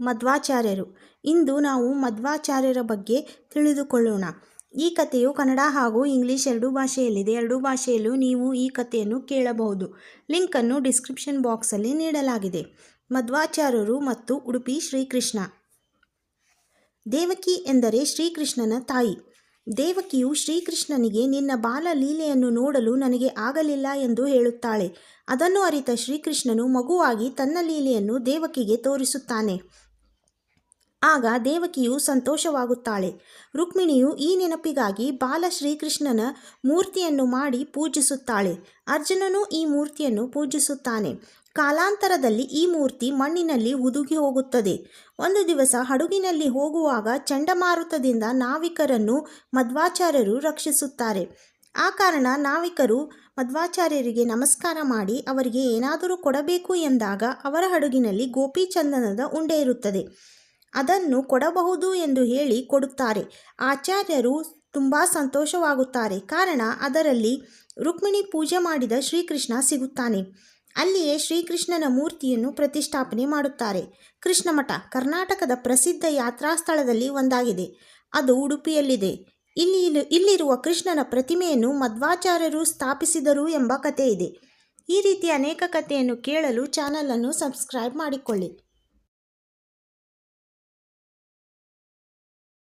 ಮಧ್ವಾಚಾರ್ಯರು. ಇಂದು ನಾವು ಮಧ್ವಾಚಾರ್ಯರ ಬಗ್ಗೆ ತಿಳಿದುಕೊಳ್ಳೋಣ. ಈ ಕಥೆಯು ಕನ್ನಡ ಹಾಗೂ ಇಂಗ್ಲಿಷ್ ಎರಡೂ ಭಾಷೆಯಲ್ಲಿದೆ. ಎರಡೂ ಭಾಷೆಯಲ್ಲೂ ನೀವು ಈ ಕಥೆಯನ್ನು ಕೇಳಬಹುದು. ಲಿಂಕನ್ನು ಡಿಸ್ಕ್ರಿಪ್ಷನ್ ಬಾಕ್ಸಲ್ಲಿ ನೀಡಲಾಗಿದೆ. ಮಧ್ವಾಚಾರ್ಯರು ಮತ್ತು ಉಡುಪಿ ಶ್ರೀಕೃಷ್ಣ. ದೇವಕಿ ಎಂದರೆ ಶ್ರೀಕೃಷ್ಣನ ತಾಯಿ. ದೇವಕಿಯು ಶ್ರೀಕೃಷ್ಣನಿಗೆ, ನಿನ್ನ ಬಾಲ ಲೀಲೆಯನ್ನು ನೋಡಲು ನನಗೆ ಆಗಲಿಲ್ಲ ಎಂದು ಹೇಳುತ್ತಾಳೆ. ಅದನ್ನು ಅರಿತ ಶ್ರೀಕೃಷ್ಣನು ಮಗುವಾಗಿ ತನ್ನ ಲೀಲೆಯನ್ನು ದೇವಕಿಗೆ ತೋರಿಸುತ್ತಾನೆ. ಆಗ ದೇವಕಿಯು ಸಂತೋಷವಾಗುತ್ತಾಳೆ. ರುಕ್ಮಿಣಿಯು ಈ ನೆನಪಿಗಾಗಿ ಬಾಲ ಶ್ರೀಕೃಷ್ಣನ ಮೂರ್ತಿಯನ್ನು ಮಾಡಿ ಪೂಜಿಸುತ್ತಾಳೆ. ಅರ್ಜುನನು ಈ ಮೂರ್ತಿಯನ್ನು ಪೂಜಿಸುತ್ತಾನೆ. ಕಾಲಾಂತರದಲ್ಲಿ ಈ ಮೂರ್ತಿ ಮಣ್ಣಿನಲ್ಲಿ ಹುದುಗಿ ಹೋಗುತ್ತದೆ. ಒಂದು ದಿವಸ ಹಡಗಿನಲ್ಲಿ ಹೋಗುವಾಗ ಚಂಡಮಾರುತದಿಂದ ನಾವಿಕರನ್ನು ಮಧ್ವಾಚಾರ್ಯರು ರಕ್ಷಿಸುತ್ತಾರೆ. ಆ ಕಾರಣ ನಾವಿಕರು ಮಧ್ವಾಚಾರ್ಯರಿಗೆ ನಮಸ್ಕಾರ ಮಾಡಿ ಅವರಿಗೆ ಏನಾದರೂ ಕೊಡಬೇಕು ಎಂದಾಗ ಅವರ ಹಡಗಿನಲ್ಲಿ ಗೋಪಿಚಂದನದ ಉಂಡೆ ಇರುತ್ತದೆ. ಅದನ್ನು ಕೊಡಬಹುದು ಎಂದು ಹೇಳಿ ಕೊಡುತ್ತಾರೆ. ಆಚಾರ್ಯರು ತುಂಬ ಸಂತೋಷವಾಗುತ್ತಾರೆ. ಕಾರಣ, ಅದರಲ್ಲಿ ರುಕ್ಮಿಣಿ ಪೂಜೆ ಮಾಡಿದ ಶ್ರೀಕೃಷ್ಣ ಸಿಗುತ್ತಾನೆ. ಅಲ್ಲಿಯೇ ಶ್ರೀಕೃಷ್ಣನ ಮೂರ್ತಿಯನ್ನು ಪ್ರತಿಷ್ಠಾಪನೆ ಮಾಡುತ್ತಾರೆ. ಕೃಷ್ಣಮಠ, ಕರ್ನಾಟಕದ ಪ್ರಸಿದ್ಧ ಯಾತ್ರಾ ಸ್ಥಳದಲ್ಲಿ ಒಂದಾಗಿದೆ. ಅದು ಉಡುಪಿಯಲ್ಲಿದೆ. ಇಲ್ಲಿ, ಇಲ್ಲಿರುವ ಕೃಷ್ಣನ ಪ್ರತಿಮೆಯನ್ನು ಮಧ್ವಾಚಾರ್ಯರು ಸ್ಥಾಪಿಸಿದರು ಎಂಬ ಕಥೆ ಇದೆ ಈ ರೀತಿ ಅನೇಕ ಕಥೆಯನ್ನು ಕೇಳಲು ಚಾನಲನ್ನು ಸಬ್ಸ್ಕ್ರೈಬ್ ಮಾಡಿಕೊಳ್ಳಿ.